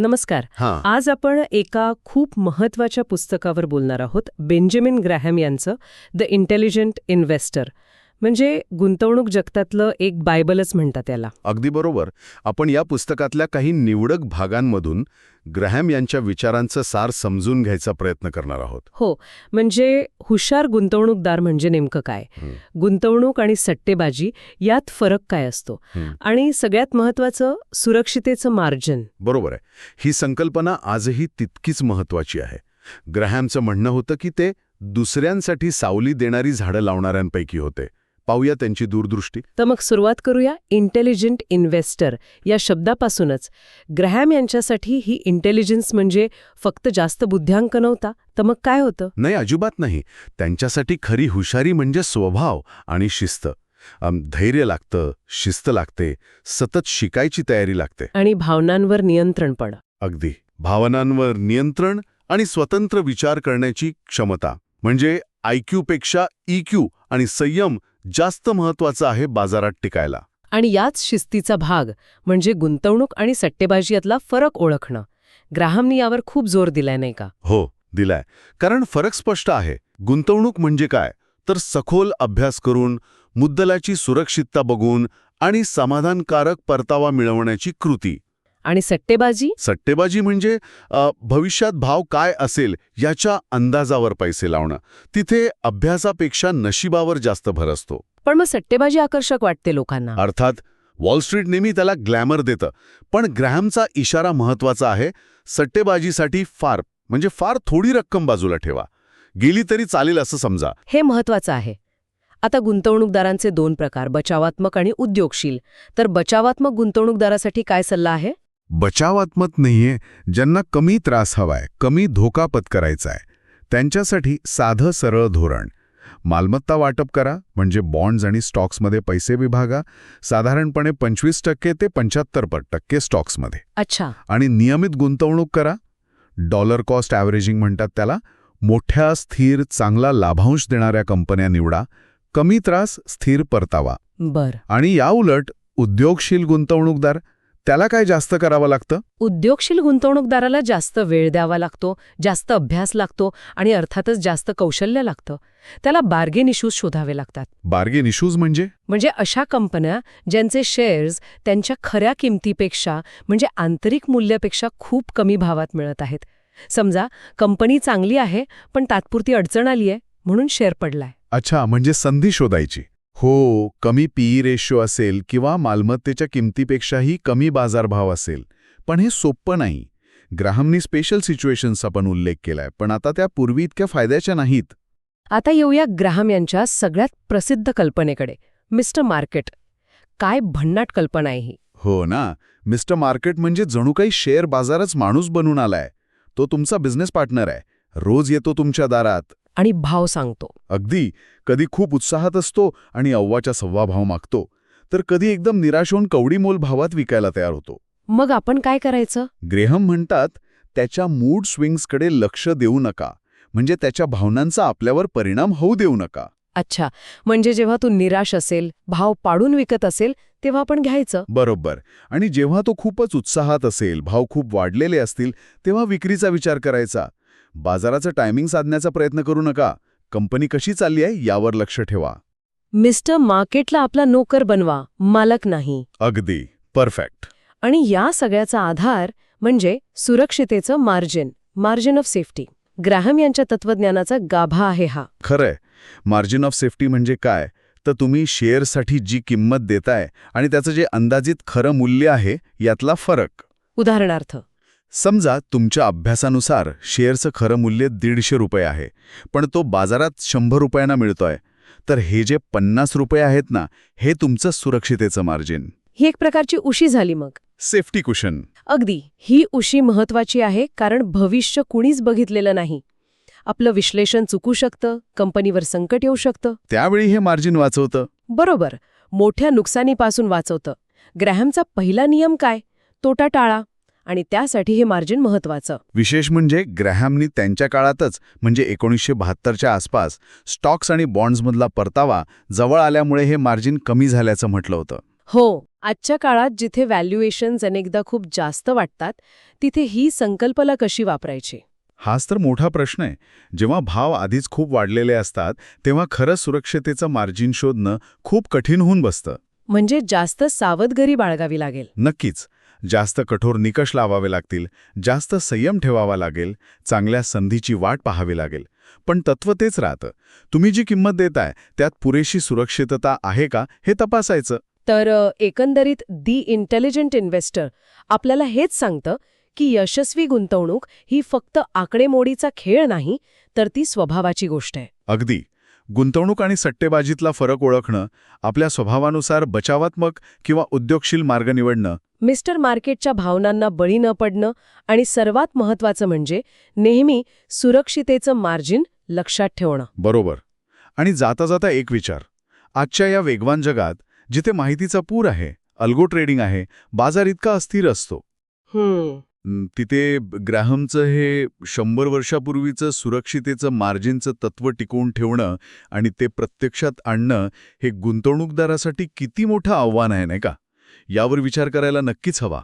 नमस्कार. आज आपण एका खूप महत्त्वाच्या पुस्तकावर बोलणार आहोत बेंजामिन ग्रॅहम यांचं द इंटेलिजंट इन्व्हेस्टर. म्हणजे गुंतवणूक जगतातलं एक बायबलच म्हणतात त्याला अगदी बरोबर. आपण या पुस्तकातल्या काही निवडक भागांमधून ग्रहॅम यांच्या विचारांचं सार समजून घ्यायचा प्रयत्न करणार आहोत. हो म्हणजे हुशार गुंतवणूकदार म्हणजे नेमकं काय. गुंतवणूक आणि सट्टेबाजी यात फरक काय असतो. आणि सगळ्यात महत्वाचं सुरक्षितेचं मार्जिन. बरोबर आहे. ही संकल्पना आजही तितकीच महत्वाची आहे. ग्रहॅमचं म्हणणं होतं की ते दुसऱ्यांसाठी सावली देणारी झाडं लावणाऱ्यांपैकी होते. पाहूया त्यांची दूरदृष्टी. तर मग सुरुवात करूया इंटेलिजंट इन्व्हेस्टर या शब्दापासूनच. ग्रहॅम यांच्यासाठी ही इंटेलिजन्स म्हणजे फक्त जास्त बुद्ध्यांक नव्हता. तर मग काय होतं? नाही अजिबात नाही. त्यांच्यासाठी खरी हुशारी म्हणजे स्वभाव आणि शिस्त. धैर्य लागतं शिस्त लागते सतत शिकायची तयारी लागते. आणि भावनांवर नियंत्रण पण. अगदी. भावनांवर नियंत्रण आणि स्वतंत्र विचार करण्याची क्षमता. म्हणजे आयक्यूपेक्षा इक्यू आणि संयम जास्त महत्त्वाचा आहे बाजारात टिकायला. आणि याच शिस्तीचा भाग म्हणजे गुंतवणूक आणि सट्टेबाजी यातला फरक ओळखणं. ग्राहमनी यावर खूप जोर दिलाय नाही का? हो दिलाय. कारण फरक स्पष्ट आहे. गुंतवणूक म्हणजे काय? तर सखोल अभ्यास करून मुद्दलाची सुरक्षितता बघून आणि समाधानकारक परतावा मिळवण्याची कृती. आणि सट्टेबाजी? सट्टेबाजी म्हणजे भविष्यात भाव काय असेल याच्या अंदाजावर पैसे लावणं. तिथे अभ्यासापेक्षा नशिबावर जास्त भर असतो. पण मग सट्टेबाजी आकर्षक वाटते लोकांना. अर्थात वॉल स्ट्रीट नेहमी त्याला ग्लॅमर देतं. पण ग्रॅमचा इशारा महत्त्वाचा आहे. सट्टेबाजीसाठी फार म्हणजे फार थोडी रक्कम बाजूला ठेवा. गेली तरी चालेल असं समजा. हे महत्वाचं आहे. आता गुंतवणूकदारांचे दोन प्रकार बचावात्मक आणि उद्योगशील. तर बचावात्मक गुंतवणूकदारासाठी काय सल्ला आहे? बचावात्मक नाहीये ज्यांना कमी त्रास हवाय कमी धोका पत्करायचा आहे त्यांच्यासाठी साधं सरळ धोरण. मालमत्ता वाटप करा म्हणजे बॉन्ड्स आणि स्टॉक्समध्ये पैसे विभागा. साधारणपणे पंचवीस टक्के ते पंच्याहत्तर टक्के स्टॉक्समध्ये. अच्छा. आणि नियमित गुंतवणूक करा. डॉलर कॉस्ट ॲव्हरेजिंग म्हणतात त्याला. मोठ्या स्थिर चांगला लाभांश देणाऱ्या कंपन्या निवडा. कमी त्रास स्थिर परतावा. बर. आणि याउलट उद्योगशील गुंतवणूकदार त्याला काय जास्त करावं लागतं? उद्योगशील गुंतवणूकदाराला जास्त वेळ द्यावा लागतो जास्त अभ्यास लागतो आणि अर्थातच जास्त कौशल्य लागतं. त्याला बार्गेन इश्यूज शोधावे लागतात. बार्गेन इश्यूज म्हणजे? म्हणजे अशा कंपन्या ज्यांचे शेअर्स त्यांच्या खऱ्या किमतीपेक्षा म्हणजे आंतरिक मूल्यापेक्षा खूप कमी भावात मिळत आहेत. समजा कंपनी चांगली आहे पण तात्पुरती अडचण आली आहे म्हणून शेअर पडलाय. अच्छा म्हणजे संधी शोधायची. हो कमी पीई रेशो असेल किंवा मालमत्तेच्या किमतीपेक्षाही कमी बाजारभाव असेल. पण हे सोपं नाही. ग्राहमनी स्पेशल सिच्युएशन्सचा पण उल्लेख केलाय पण आता त्या पूर्वी इतक्या फायद्याच्या नाहीत. आता येऊया ग्राहम यांच्या सगळ्यात प्रसिद्ध कल्पनेकडे मिस्टर मार्केट. काय भन्नाट कल्पना आहे ही. हो ना मिस्टर मार्केट म्हणजे जणू काही शेअर बाजारच माणूस बनून आलाय. तो तुमचा बिझनेस पार्टनर आहे. रोज येतो तुमच्या दारात. आणि भाव सांगतो. अगदी. कधी खूप उत्साहात असतो आणि अव्वाच्या सव्वा भाव मागतो. तर कधी एकदम निराश होऊन कवडी मोल भावात विकायला तयार होतो. मग आपण काय करायचं? ग्रेहम म्हणतात त्याच्या मूड स्विंग्सकडे लक्ष देऊ नका. म्हणजे त्याच्या भावनांचा आपल्यावर परिणाम होऊ देऊ नका. अच्छा. म्हणजे जेव्हा तू निराश असेल भाव पाडून विकत असेल तेव्हा आपण घ्यायचं? बरोबर. आणि जेव्हा तो खूपच उत्साहात असेल भाव खूप वाढलेले असतील तेव्हा विक्रीचा विचार करायचा. बाजाराचं टायमिंग साधण्याचा प्रयत्न करू नका. कंपनी कशी चालली आहे यावर लक्ष ठेवा. मिस्टर मार्केटला आपला नोकर बनवा मालक नाही. अगदी. परफेक्ट. आणि या सगळ्याचा आधार म्हणजे सुरक्षितेचं margin margin of safety. Graham यांच्या तत्वज्ञानाचा गाभा आहे हा. खरंय. मार्जिन ऑफ सेफ्टी म्हणजे काय? तर तुम्ही शेअरसाठी जी किंमत देताय आणि त्याचं जे अंदाजित खरं मूल्य आहे यातला फरक. उदाहरणार्थ समजा तुमच्या अभ्यासानुसार शेअरचं खरं मूल्य दीडशे रुपये आहे पण तो बाजारात शंभर रुपयांना मिळतोय तर हे जे पन्नास रुपये आहेत ना हे तुमचं सुरक्षितेचं मार्जिन. ही एक प्रकारची उशी झाली मग. Safety cushion. अगदी ही उशी महत्वाची आहे कारण भविष्य कुणीच बघितलेलं नाही. आपलं विश्लेषण चुकू शकतं कंपनीवर संकट येऊ शकतं. त्यावेळी हे मार्जिन वाचवतं. बरोबर मोठ्या नुकसानीपासून वाचवतं. ग्रॅहमचा पहिला नियम काय? तोटा टाळा. आणि त्यासाठी हे मार्जिन महत्वाचं विशेष म्हणजे ग्रॅहमनी त्यांच्या काळातच म्हणजे एकोणीसशे बहात्तरच्या आसपास स्टॉक्स आणि बॉन्ड्समधला परतावा जवळ आल्यामुळे हे मार्जिन कमी झाल्याचं म्हटलं होतं. हो आजच्या काळात जिथे व्हॅल्युएशन्स अनेकदा खूप जास्त वाटतात तिथे ही संकल्पना कशी वापरायची? हाच तर मोठा प्रश्न आहे. जेव्हा भाव आधीच खूप वाढलेले असतात तेव्हा खरं सुरक्षितेचं मार्जिन शोधणं खूप कठीण होऊन बसतं. म्हणजे जास्त सावधगिरी बाळगावी लागेल. नक्कीच. जास्त कठोर निकष लावावे लागतील जास्त संयम ठेवावा लागेल चांगल्या संधीची वाट पाहावी लागेल. पण तत्व तेच राहतं. तुम्ही जी किंमत देताय त्यात पुरेशी सुरक्षितता आहे का हे तपासायचं. तर एकंदरीत दी इंटेलिजंट इन्व्हेस्टर आपल्याला हेच सांगतं की यशस्वी गुंतवणूक ही फक्त आकडेमोडीचा खेळ नाही तर ती स्वभावाची गोष्ट आहे. अगदी. गुंतवणूक आणि सट्टेबाजीतला फरक ओळखणं आपल्या स्वभावानुसार बचावात्मक किंवा उद्योगशील मार्ग निवडणं मिस्टर मार्केटच्या भावनांना बळी न पडणं आणि सर्वात महत्वाचं म्हणजे नेहमी सुरक्षितेचं मार्जिन लक्षात ठेवणं. बरोबर. आणि जाता जाता एक विचार. आजच्या या वेगवान जगात जिथे माहितीचा पूर आहे अल्गो ट्रेडिंग आहे बाजार इतका अस्थिर असतो. तिथे ग्राहमचं हे शंभर वर्षापूर्वीचं सुरक्षितेचं मार्जिनचं तत्व टिकवून ठेवणं आणि ते प्रत्यक्षात आणणं हे गुंतवणूकदारासाठी किती मोठं आव्हान आहे नाही का? यावर विचार करायला नक्कीच हवा.